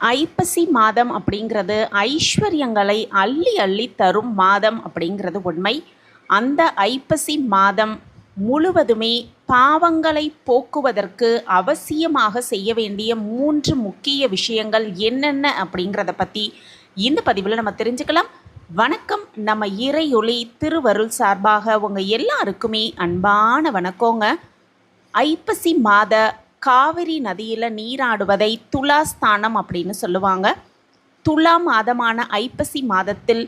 ஐப்பசி மாதம் அப்படிங்கிறது ஐஸ்வர்யங்களை அள்ளி அள்ளி தரும் மாதம் அப்படிங்கிறது உண்மை. அந்த ஐப்பசி மாதம் முழுவதுமே பாவங்களை போக்குவதற்கு அவசியமாக செய்ய வேண்டிய மூன்று முக்கிய விஷயங்கள் என்னென்ன அப்படிங்கிறத பற்றி இந்த பதிவில் நம்ம தெரிஞ்சுக்கலாம். வணக்கம். நம்ம இறையொளி திருவருள் சார்பாக உங்கள் எல்லாருக்குமே அன்பான வணக்கங்க. ஐப்பசி மாத காவிரி நதியில் நீராடுவதை துலாஸ்தானம் அப்படின்னு சொல்லுவாங்க. துலா மாதமான ஐப்பசி மாதத்தில்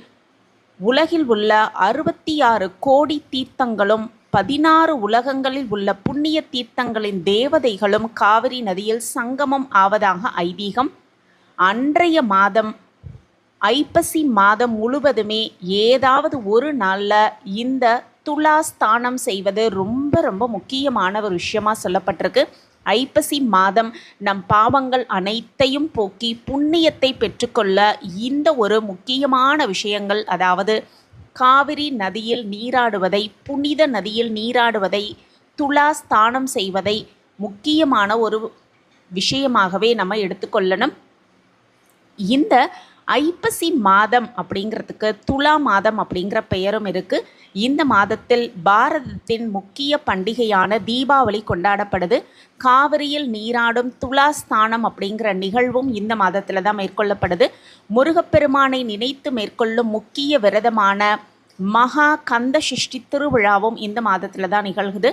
உலகில் உள்ள அறுபத்தி ஆறு கோடி தீர்த்தங்களும் பதினாறு உலகங்களில் உள்ள புண்ணிய தீர்த்தங்களின் தேவதைகளும் காவிரி நதியில் சங்கமம் ஆவதாக ஐதீகம். அன்றைய மாதம் ஐப்பசி மாதம் முழுவதுமே ஏதாவது ஒரு நாளில் இந்த துலா ஸ்தானம் செய்வது ரொம்ப ரொம்ப முக்கியமான ஒரு விஷயமா சொல்லப்பட்டிருக்கு. ஐப்பசி மாதம் நம் பாவங்கள் அனைத்தையும் போக்கி புண்ணியத்தை பெற்றுக்கொள்ள இந்த ஒரு முக்கியமான விஷயங்கள் அதாவது காவிரி நதியில் நீராடுவதை புனித நதியில் நீராடுவதை துலா ஸ்தானம் செய்வதை முக்கியமான ஒரு விஷயமாகவே நம்ம எடுத்துக்கொள்ளணும். இந்த ஐப்பசி மாதம் அப்படிங்கிறதுக்கு துலா மாதம் அப்படிங்கிற பெயரும் இருக்குது இந்த மாதத்தில் பாரதத்தின் முக்கிய பண்டிகையான தீபாவளி கொண்டாடப்படுது. காவிரியில் நீராடும் துலாஸ்தானம் அப்படிங்கிற நிகழ்வும் இந்த மாதத்தில் தான் மேற்கொள்ளப்படுது. முருகப்பெருமானை நினைத்து மேற்கொள்ளும் முக்கிய விரதமான மகா கந்த சிஷ்டி திருவிழாவும் இந்த மாதத்தில் தான் நிகழ்குது.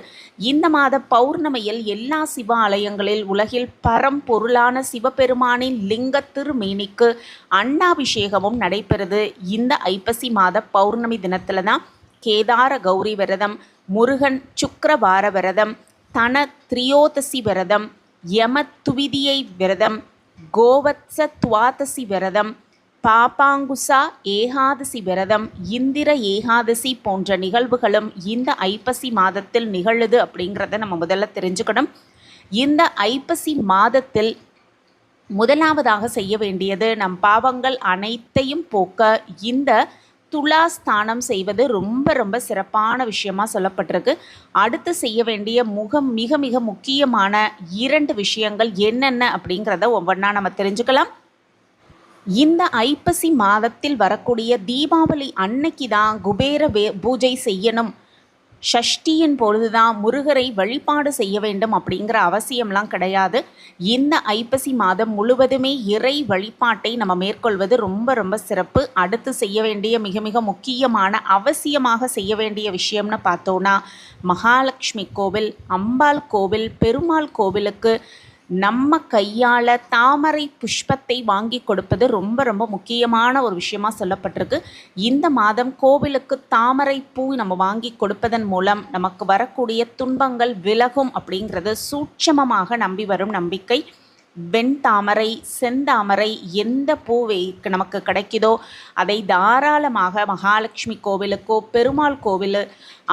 இந்த மாத பௌர்ணமியில் எல்லா சிவ ஆலயங்களில் உலகில் பரம்பொருளான சிவபெருமானின் லிங்க திருமேனிக்கு அண்ணாபிஷேகமும் நடைபெறுது. இந்த ஐப்பசி மாத பௌர்ணமி தினத்தில் தான் கேதார கௌரி விரதம் முருகன் சுக்கரவார விரதம் தன திரியோதசி விரதம் யம துவிதியை விரதம் கோவத்ச துவாதசி விரதம் பாப்பாங்குசா ஏகாதசி விரதம் இந்திர ஏகாதசி போன்ற நிகழ்வுகளும் இந்த ஐப்பசி மாதத்தில் நிகழுது அப்படிங்கிறத நம்ம முதல்ல தெரிஞ்சுக்கணும். இந்த ஐப்பசி மாதத்தில் முதலாவதாக செய்ய வேண்டியது நம் பாவங்கள் அனைத்தையும் போக்க இந்த துலா ஸ்தானம் செய்வது ரொம்ப ரொம்ப சிறப்பான விஷயமா சொல்லப்பட்டிருக்கு. அடுத்து செய்ய வேண்டிய முகம் மிக மிக முக்கியமான இரண்டு விஷயங்கள் என்னென்ன அப்படிங்கிறத ஒவ்வொன்றா நம்ம தெரிஞ்சுக்கலாம். இந்த ஐப்பசி மாதத்தில் வரக்கூடிய தீபாவளி அன்னைக்கு தான் குபேர வே பூஜை செய்யணும். ஷஷ்டியின் பொழுது தான் முருகரை வழிபாடு செய்ய வேண்டும் அப்படிங்கிற அவசியம்லாம் கிடையாது. இந்த ஐப்பசி மாதம் முழுவதுமே இறை வழிபாட்டை நம்ம மேற்கொள்வது ரொம்ப ரொம்ப சிறப்பு. அடுத்து செய்ய வேண்டிய மிக மிக முக்கியமான அவசியமாக செய்ய வேண்டிய விஷயம்னு பார்த்தோன்னா மகாலட்சுமி கோவில் அம்பாள் கோவில் பெருமாள் கோவிலுக்கு நம்ம கையால் தாமரை புஷ்பத்தை வாங்கி கொடுப்பது ரொம்ப ரொம்ப முக்கியமான ஒரு விஷயமாக சொல்லப்பட்டிருக்கு. இந்த மாதம் கோவிலுக்கு தாமரை பூ நம்ம வாங்கி கொடுப்பதன் மூலம் நமக்கு வரக்கூடிய துன்பங்கள் விலகும் அப்படிங்கிறது சூட்சமமாக நம்பி வரும் நம்பிக்கை. வெண்தாமரை செந்தாமரை எந்த பூ நமக்கு கிடைக்குதோ அதை தாராளமாக மகாலட்சுமி கோவிலுக்கோ பெருமாள் கோவில்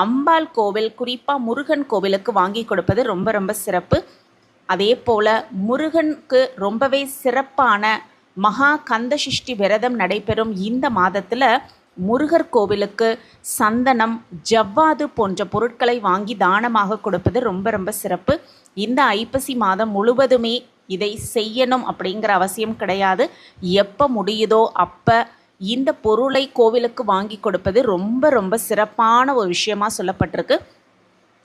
அம்பாள் கோவில் குறிப்பாக முருகன் கோவிலுக்கு வாங்கி கொடுப்பது ரொம்ப ரொம்ப சிறப்பு. அதே போல் முருகனுக்கு ரொம்பவே சிறப்பான மகா கந்தசிஷ்டி விரதம் நடைபெறும் இந்த மாதத்தில் முருகர் கோவிலுக்கு சந்தனம் ஜவ்வாது போன்ற பொருட்களை வாங்கி தானமாக கொடுப்பது ரொம்ப ரொம்ப சிறப்பு. இந்த ஐப்பசி மாதம் முழுவதுமே இதை செய்யணும் அப்படிங்கிற அவசியம் கிடையாது. எப்போ முடியுதோ அப்போ இந்த பொருளை கோவிலுக்கு வாங்கி கொடுப்பது ரொம்ப ரொம்ப சிறப்பான ஒரு விஷயமாக சொல்லப்பட்டிருக்கு.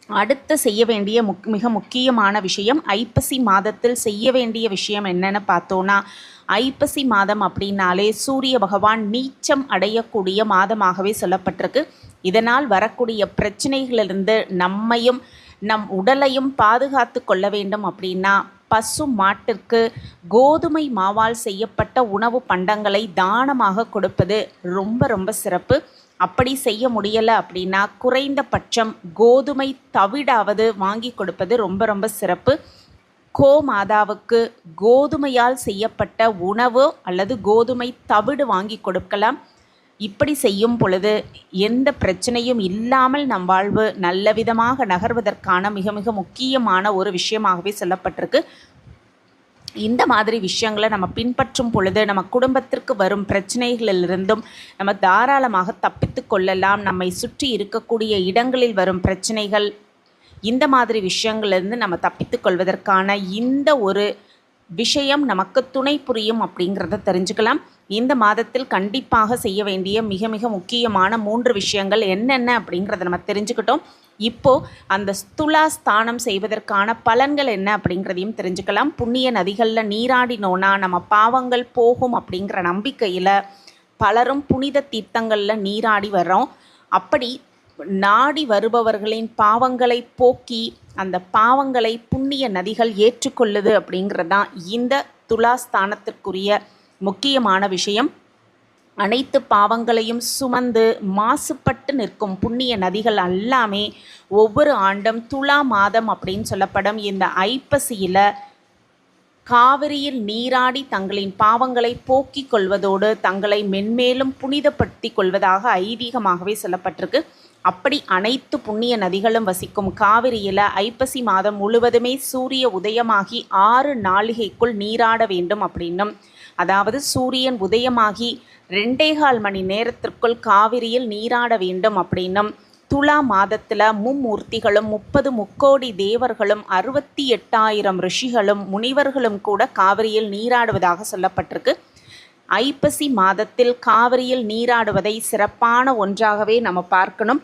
அடுத்து செய்ய வேண்டிய முக் மிக முக்கியமான விஷயம் ஐப்பசி மாதத்தில் செய்ய வேண்டிய விஷயம் என்னென்னு பார்த்தோன்னா ஐப்பசி மாதம் அப்படின்னாலே சூரிய பகவான் நீச்சம் அடையக்கூடிய மாதமாகவே சொல்லப்பட்டிருக்கு. இதனால் வரக்கூடிய பிரச்சனைகளிலிருந்து நம்மையும் நம் உடலையும் பாதுகாத்து கொள்ள வேண்டும் அப்படின்னா பசு மாட்டிற்கு கோதுமை மாவால் செய்யப்பட்ட உணவு பண்டங்களை தானமாக கொடுப்பது ரொம்ப ரொம்ப சிறப்பு. அப்படி செய்ய முடியலை அப்படின்னா குறைந்தபட்சம் கோதுமை தவிடாவது வாங்கி கொடுப்பது ரொம்ப ரொம்ப சிறப்பு. கோ மாதாவுக்கு கோதுமையால் செய்யப்பட்ட உணவு அல்லது கோதுமை தவிடு வாங்கி கொடுக்கலாம். இப்படி செய்யும் பொழுது எந்த பிரச்சனையும் இல்லாமல் நம் வாழ்வு நல்ல விதமாக நகர்வதற்கான மிக மிக முக்கியமான ஒரு விஷயமாகவே சொல்லப்பட்டிருக்கு. இந்த மாதிரி விஷயங்களை நம்ம பின்பற்றும் பொழுது நம்ம குடும்பத்திற்கு வரும் பிரச்சனைகளிலிருந்தும் நம்ம தாராளமாக தப்பித்து கொள்ளலாம். நம்மை சுற்றி இருக்கக்கூடிய இடங்களில் வரும் பிரச்சனைகள் இந்த மாதிரி விஷயங்கள்லேருந்து நம்ம தப்பித்து கொள்வதற்கான இந்த ஒரு விஷயம் நமக்கு துணை புரியும் அப்படிங்கிறத தெரிஞ்சுக்கலாம். இந்த மாதத்தில் கண்டிப்பாக செய்ய வேண்டிய மிக மிக முக்கியமான மூன்று விஷயங்கள் என்னென்ன அப்படிங்கிறத நம்ம தெரிஞ்சுக்கிட்டோம். இப்போ அந்த ஸ்துலா ஸ்தானம் செய்வதற்கான பலன்கள் என்ன அப்படிங்கிறதையும் தெரிஞ்சுக்கலாம். புண்ணிய நதிகளில் நீராடினோன்னா நம்ம பாவங்கள் போகும் அப்படிங்கிற நம்பிக்கையில் பலரும் புனித தீர்த்தங்களில் நீராடி வர்றோம். அப்படி நாடி வருபவர்களின் பாவங்களை போக்கி அந்த பாவங்களை புண்ணிய நதிகள் ஏற்றுக்கொள்ளுது அப்படிங்கிறது தான் இந்த துலாஸ்தானத்திற்குரிய முக்கியமான விஷயம். அனைத்து பாவங்களையும் சுமந்து மாசுபட்டு நிற்கும் புண்ணிய நதிகள் எல்லாமே ஒவ்வொரு ஆண்டும் துலா மாதம் அப்படின்னு சொல்லப்படும். இந்த ஐப்பசியில் காவிரியில் நீராடி தங்களின் பாவங்களை போக்கிக் கொள்வதோடு தங்களை மென்மேலும் புனிதப்படுத்தி கொள்வதாக ஐதீகமாகவே சொல்லப்பட்டிருக்கு. அப்படி அனைத்து புண்ணிய நதிகளும் வசிக்கும் காவிரியில் ஐப்பசி மாதம் முழுவதுமே சூரிய உதயமாகி ஆறு நாளிகைக்குள் நீராட வேண்டும் அப்படின்னும் அதாவது சூரியன் உதயமாகி ரெண்டேகால் மணி நேரத்திற்குள் காவிரியில் நீராட வேண்டும் அப்படின்னும். துலா மாதத்தில் மும்மூர்த்திகளும் முப்பது முக்கோடி தேவர்களும் அறுபத்தி எட்டாயிரம் ரிஷிகளும் முனிவர்களும் கூட காவிரியில் நீராடுவதாக சொல்லப்பட்டிருக்கு. ஐப்பசி மாதத்தில் காவிரியில் நீராடுவதை சிறப்பான ஒன்றாகவே நம்ம பார்க்கணும்.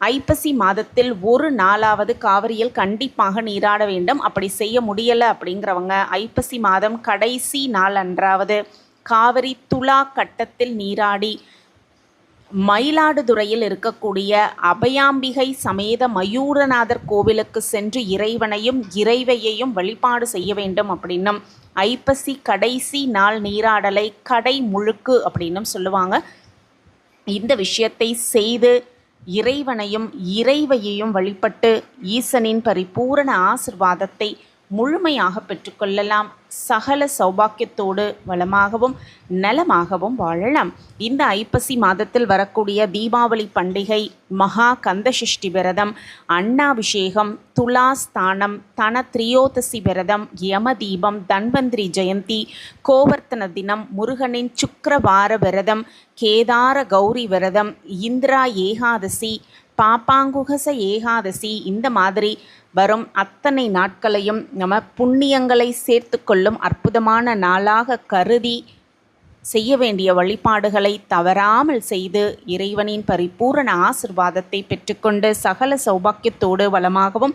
ஐப்பசி மாதத்தில் ஒரு நாளாவது காவிரியில் கண்டிப்பாக நீராட வேண்டும். அப்படி செய்ய முடியலை அப்படிங்கிறவங்க ஐப்பசி மாதம் கடைசி நாள் அன்றாவது காவிரி துலா கட்டத்தில் நீராடி மயிலாடுதுறையில் இருக்கக்கூடிய அபயாம்பிகை சமேத மயூரநாதர் கோவிலுக்கு சென்று இறைவனையும் இறைவையையும் வழிபாடு செய்ய வேண்டும் அப்படின்னும் ஐப்பசி கடைசி நாள் நீராடலை கடை முழுக்கு அப்படின்னும் சொல்லுவாங்க. இந்த விஷயத்தை செய்து இறைவனையும் இறைவையையும் வழிபட்டு ஈசனின் பரிபூரண ஆசிர்வாதத்தை முழுமையாக பெற்றுக்கொள்ளலாம். சகல சௌபாக்கியத்தோடு வளமாகவும் நலமாகவும் வாழலாம். இந்த ஐப்பசி மாதத்தில் வரக்கூடிய தீபாவளி பண்டிகை மகா கந்தசஷ்டி விரதம் அண்ணாபிஷேகம் துலாஸ்தானம் தன திரியோதசி விரதம் யம தீபம் தன்வந்திரி ஜெயந்தி கோவர்த்தன தினம் முருகனின் சுக்கரவார விரதம் கேதார கௌரி விரதம் இந்திரா ஏகாதசி பாப்பாங்குகச ஏகாதசி இந்த மாதிரி வரும் அத்தனை நாட்களையும் நம்ம புண்ணியங்களை சேர்த்து கொள்ளும் அற்புதமான நாளாக கருதி செய்ய வேண்டிய வழிபாடுகளை தவறாமல் செய்து இறைவனின் பரிபூரண ஆசிர்வாதத்தை பெற்றுக்கொண்டு சகல சௌபாக்கியத்தோடு வளமாகவும்